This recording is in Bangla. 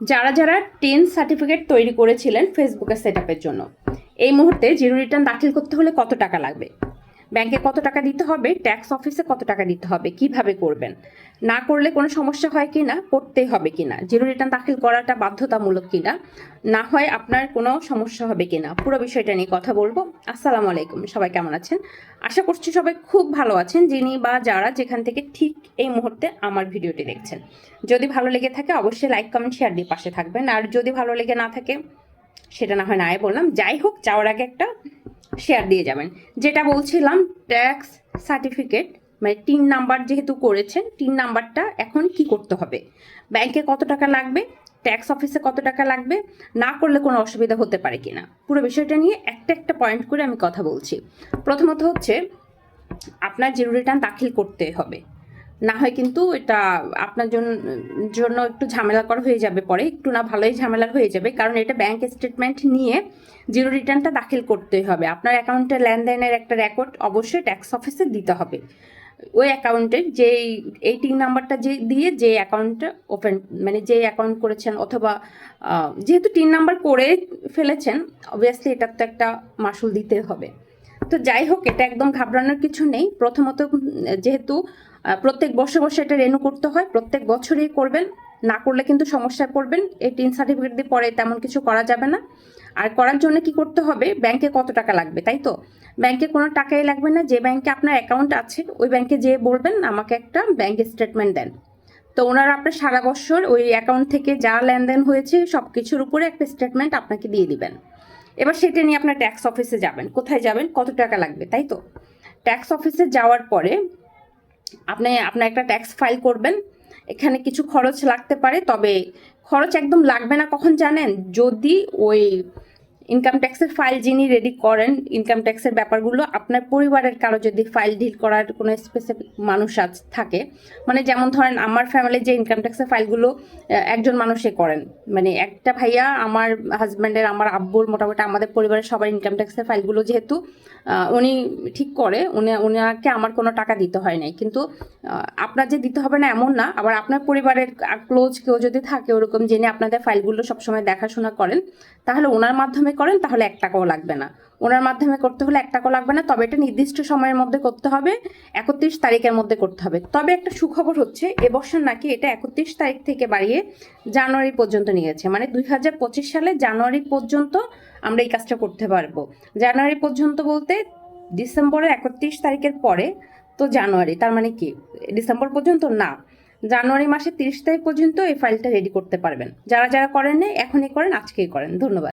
যারা যারা টেন সার্টিফিকেট তৈরি করেছিলেন ফেসবুকের সেট জন্য। এই মুহূর্তে জিরো রিটার্ন দাখিল করতে হলে কত টাকা লাগবে? ব্যাংকে কত টাকা দিতে হবে ট্যাক্স অফিসে কত টাকা দিতে হবে, কীভাবে করবেন? না করলে কোনো সমস্যা হয় কি না করতেই হবে কি না জিরো রিটার্ন দাখিল করাটা বাধ্যতামূলক কি না না হয় আপনার কোনো সমস্যা হবে কি না পুরো বিষয়টা নিয়ে কথা বলব। আসসালামু আলাইকুম, সবাই কেমন আছেন? আশা করছি সবাই খুব ভালো আছেন, যিনি বা যারা যেখান থেকে ঠিক এই মুহূর্তে আমার ভিডিওটি দেখছেন। যদি ভালো লেগে থাকে, অবশ্যই লাইক কমেন্ট শেয়ার দিয়ে পাশে থাকবেন। আর যদি ভালো লেগে না থাকে, সেটা না হয় নাই বললাম। যাই হোক, যাওয়ার আগে একটা শেয়ার দিয়ে যাবেন। যেটা বলছিলাম ট্যাক্স সার্টিফিকেট মানে তিন নাম্বার যেহেতু করেছেন, তিন নাম্বারটা এখন কি করতে হবে? ব্যাংকে কত টাকা লাগবে? ট্যাক্স অফিসে কত টাকা লাগবে? না করলে কোনো অসুবিধা হতে পারে কি না পুরো বিষয়টা নিয়ে একটা একটা পয়েন্ট করে আমি কথা বলছি। প্রথমত হচ্ছে, আপনার জিরো রিটার্ন দাখিল করতে হবে। না হয় কিন্তু এটা আপনার জন্য জন্য একটু ঝামেলাকর হয়ে যাবে পরে, একটু না ভালোই ঝামেলার হয়ে যাবে, কারণ এটা ব্যাংক স্টেটমেন্ট নিয়ে জিরো রিটার্নটা দাখিল করতে হবে। আপনার অ্যাকাউন্টে লেনদেনের একটা রেকর্ড অবশ্যই ট্যাক্স অফিসে দিতে হবে। ওই অ্যাকাউন্টের যে এই তিন নাম্বারটা যে, দিয়ে যে অ্যাকাউন্টটা ওপেন মানে যে অ্যাকাউন্ট করেছেন অথবা যেহেতু টিন নাম্বার করে ফেলেছেন অবভিয়াসলি এটার তো একটা মাসুল দিতে হবে। তো যাই হোক, এটা একদম ঘাবড়ানোর কিছু নেই। প্রথমত, যেহেতু প্রত্যেক বছর বছর এটা রেনু করতে হয়, প্রত্যেক বছরই করবেন। না করলে কিন্তু সমস্যায় পড়বেন। এই টিন সার্টিফিকেট দিয়ে পরে তেমন কিছু করা যাবে না। আর করার জন্য কি করতে হবে? ব্যাংকে কত টাকা লাগবে, তাই তো? ব্যাংকে কোনো টাকাই লাগবে না। যে ব্যাংকে আপনার অ্যাকাউন্ট আছে, ওই ব্যাংকে যেয়ে বলবেন, আমাকে একটা ব্যাংক স্টেটমেন্ট দেন। তো ওনারা আপনার সারা বছর ওই অ্যাকাউন্ট থেকে যা লেনদেন হয়েছে সব কিছুর উপরে একটা স্টেটমেন্ট আপনাকে দিয়ে দিবেন। এবার সেটা নিয়ে আপনার ট্যাক্স অফিসে যাবেন। কোথায় যাবেন? কত টাকা লাগবে, তাই তো? ট্যাক্স অফিসে যাওয়ার পরে আপনি আপনার একটা ট্যাক্স ফাইল করবেন, এখানে কিছু খরচ লাগতে পারে, তবে খরচ একদম লাগবে না কখন জানেন? যদি ওই ইনকাম ট্যাক্সের ফাইল যিনি রেডি করেন ইনকাম ট্যাক্সের ব্যাপারগুলো আপনার পরিবারের কারও যদি ফাইল ডিল করার কোনো স্পেসিফিক মানুষ আছ- থাকে মানে যেমন ধরেন আমার ফ্যামিলির যে ইনকাম ট্যাক্সের ফাইলগুলো একজন মানুষে করেন। মানে একটা ভাইয়া আমার হাজব্যান্ডের আমার আব্বুর মোটামুটি আমাদের পরিবারের সবার ইনকাম ট্যাক্সের ফাইলগুলো যেহেতু উনি ঠিক করে, উনি, উনাকে আমার কোনো টাকা দিতে হয় নাই। কিন্তু আপনার যে দিতে হবে না এমন না, আবার আপনার পরিবারের ক্লোজ কেউ যদি থাকে ওরকম জেনে আপনাদের ফাইলগুলো সবসময় দেখাশোনা করেন, তাহলে ওনার মাধ্যমে করেন তাহলে এক টাকাও লাগবে না। ওনার মাধ্যমে করতে হলে এক টাকাও লাগবে না তবে এটা নির্দিষ্ট সময়ের মধ্যে করতে হবে একত্রিশ তারিখের মধ্যে করতে হবে। তবে একটা সুখবর হচ্ছে এবছর নাকি এটা একত্রিশ তারিখ থেকে বাড়িয়ে জানুয়ারি পর্যন্ত নিয়ে গেছে মানে দুই হাজার পঁচিশ সালে জানুয়ারি পর্যন্ত আমরা এই কাজটা করতে পারব। জানুয়ারি পর্যন্ত বলতে ডিসেম্বরের একত্রিশ তারিখের পরে তো জানুয়ারি তার মানে কি? ডিসেম্বর পর্যন্ত না জানুয়ারি মাসের তিরিশ তারিখ পর্যন্ত এই ফাইলটা রেডি করতে পারবেন। যারা যারা করেন নাই, এখনই করেন আজকেই করেন। ধন্যবাদ।